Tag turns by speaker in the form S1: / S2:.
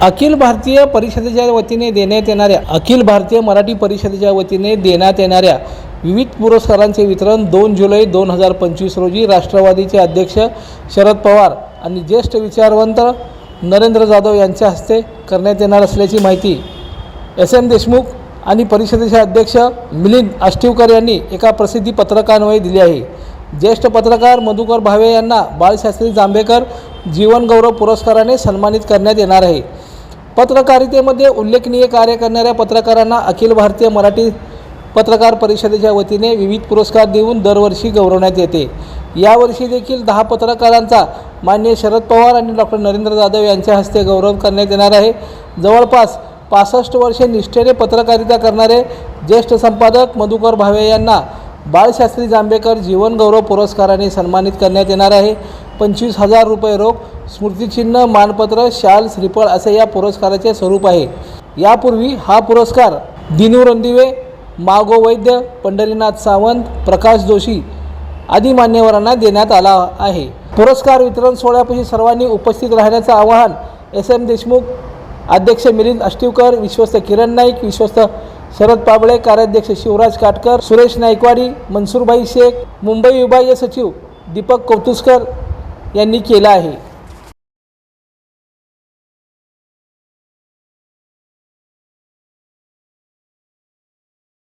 S1: अखिल भारतीय परिषदेच्या वतीने देण्यात येणाऱ्या अखिल भारतीय मराठी परिषदेच्या वतीने देण्यात येणाऱ्या विविध पुरस्कारांचे वितरण दोन जुलै दोन हजार पंचवीस रोजी राष्ट्रवादीचे अध्यक्ष शरद पवार आणि ज्येष्ठ विचारवंत नरेंद्र जाधव यांच्या हस्ते करण्यात येणार असल्याची माहिती एस एम देशमुख आणि परिषदेचे अध्यक्ष मिलिंद आष्टीवकर यांनी एका प्रसिद्धी पत्रकान्वये दिली आहे ज्येष्ठ पत्रकार मधुकर भावे यांना बाळशास्त्री जांभेकर जीवनगौरव पुरस्काराने सन्मानित करण्यात येणार आहे पत्रकारितेमध्ये उल्लेखनीय कार्य करणाऱ्या पत्रकारांना अखिल भारतीय मराठी पत्रकार परिषदेच्या वतीने विविध पुरस्कार देऊन दरवर्षी गौरवण्यात येते यावर्षी देखील दहा पत्रकारांचा मान्य शरद पवार आणि डॉक्टर नरेंद्र जाधव यांच्या हस्ते गौरव करण्यात येणार आहे जवळपास पासष्ट वर्षे निष्ठेने पत्रकारिता करणारे ज्येष्ठ संपादक मधुकर भावे यांना बाळशास्त्री जांभेकर जीवनगौरव पुरस्काराने सन्मानित करण्यात येणार आहे पंचवीस हजार रुपये रोख स्मृतिचिन्ह मानपत्र शाल श्रीफळ असे या पुरस्काराचे स्वरूप आहे यापूर्वी हा पुरस्कार दिनू रंदिवे मागो वैद्य पंढरीनाथ सावंत प्रकाश जोशी आदी मान्यवरांना देण्यात आला आहे पुरस्कार वितरण सोहळ्यापैकी सर्वांनी उपस्थित राहण्याचं आवाहन एस एम देशमुख अध्यक्ष मिलिंद अष्टीवकर विश्वस्त किरण नाईक विश्वस्त शरद पाबळे कार्याध्यक्ष शिवराज काटकर सुरेश नाईकवाडी मनसूरभाई शेख मुंबई विभागीय सचिव दीपक कौतुसकर यांनी केला आहे